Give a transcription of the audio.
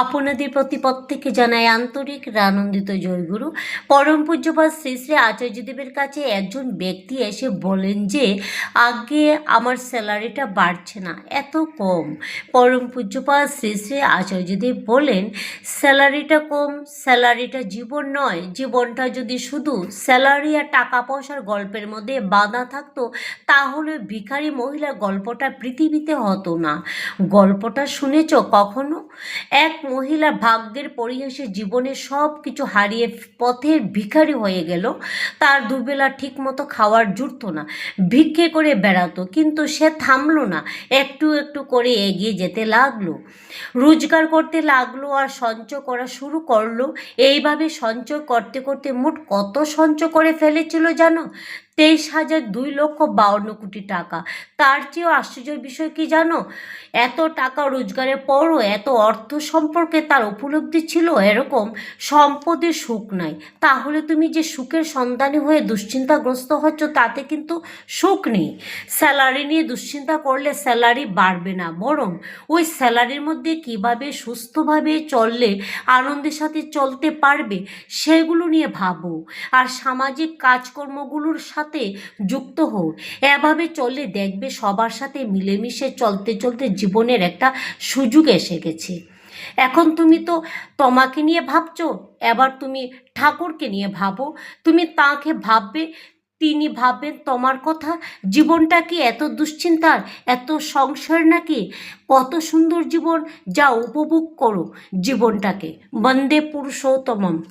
আপনাদের প্রতি প্রত্যেককে জানাই আন্তরিক আনন্দিত জয়গুরু পরম পূজ্যপাদ শ্রী শ্রী আচার্যদেবের কাছে একজন ব্যক্তি এসে বলেন যে, আগে আমার স্যালারিটা বাড়ছে না, এত কম। পরম পূজ্যপাদ শ্রী শ্রী আচার্যদেব বলেন, স্যালারিটা কম, স্যালারিটা জীবন নয়। জীবনটা যদি শুধু স্যালারি আর টাকা পয়সার গল্পের মধ্যে বাঁধা থাকতো, তাহলে ভিখারি মহিলার গল্পটা পৃথিবীতে হতো না। গল্পটা শুনেছ কখনো? এক মহিলা ভাগ্যের পরিহাসে জীবনে সব কিছু হারিয়ে পথের ভিখারি হয়ে গেল। তার দুবেলা ঠিক মতো খাওয়ার জুটতো না, ভিক্ষে করে বেড়াতো, কিন্তু সে থামলো না, একটু একটু করে এগিয়ে যেতে লাগল। রোজগার করতে লাগল আর সঞ্চয় করা শুরু করল। এইভাবে সঞ্চয় করতে করতে মোট কত সঞ্চয় করে ফেলেছিল জানো? তেইশ হাজার দুই লক্ষ বাউন্ন কোটি টাকা। তার চেয়েও আশ্চর্যের বিষয় কি জানো? এত টাকা রোজগারের পরও এত অর্থ সম্পর্কে তার উপলব্ধি ছিল এরকম সম্পদে সুখ নাই। তাহলে তুমি যে সুখের সন্ধানী হয়ে দুশ্চিন্তাগ্রস্ত হচ্ছ, তাতে কিন্তু সুখ নেই। স্যালারি নিয়ে দুশ্চিন্তা করলে স্যালারি বাড়বে না, বরং ওই স্যালারির মধ্যে কীভাবে সুস্থভাবে চললে, আনন্দের সাথে চলতে পারবে, সেগুলো নিয়ে ভাবো। আর সামাজিক কাজকর্মগুলোর সাথে যুক্ত হও। এভাবে চললে দেখবে সবার সাথে মিলেমিশে চলতে চলতে জীবনের একটা সুযোগ এসে গেছে। এখন তুমি তো তোমাকে নিয়ে ভাবছ, এবার তুমি ঠাকুরকে নিয়ে ভাবো। তুমি তাকে ভাববে, তিনি ভাববেন তোমার কথা। জীবনটা কি এত দুশ্চিন্তার, এত সংশয়ের নাকি? কত সুন্দর জীবন, যা উপভোগ করো জীবনটাকে। বন্দে পুরুষোত্তমম।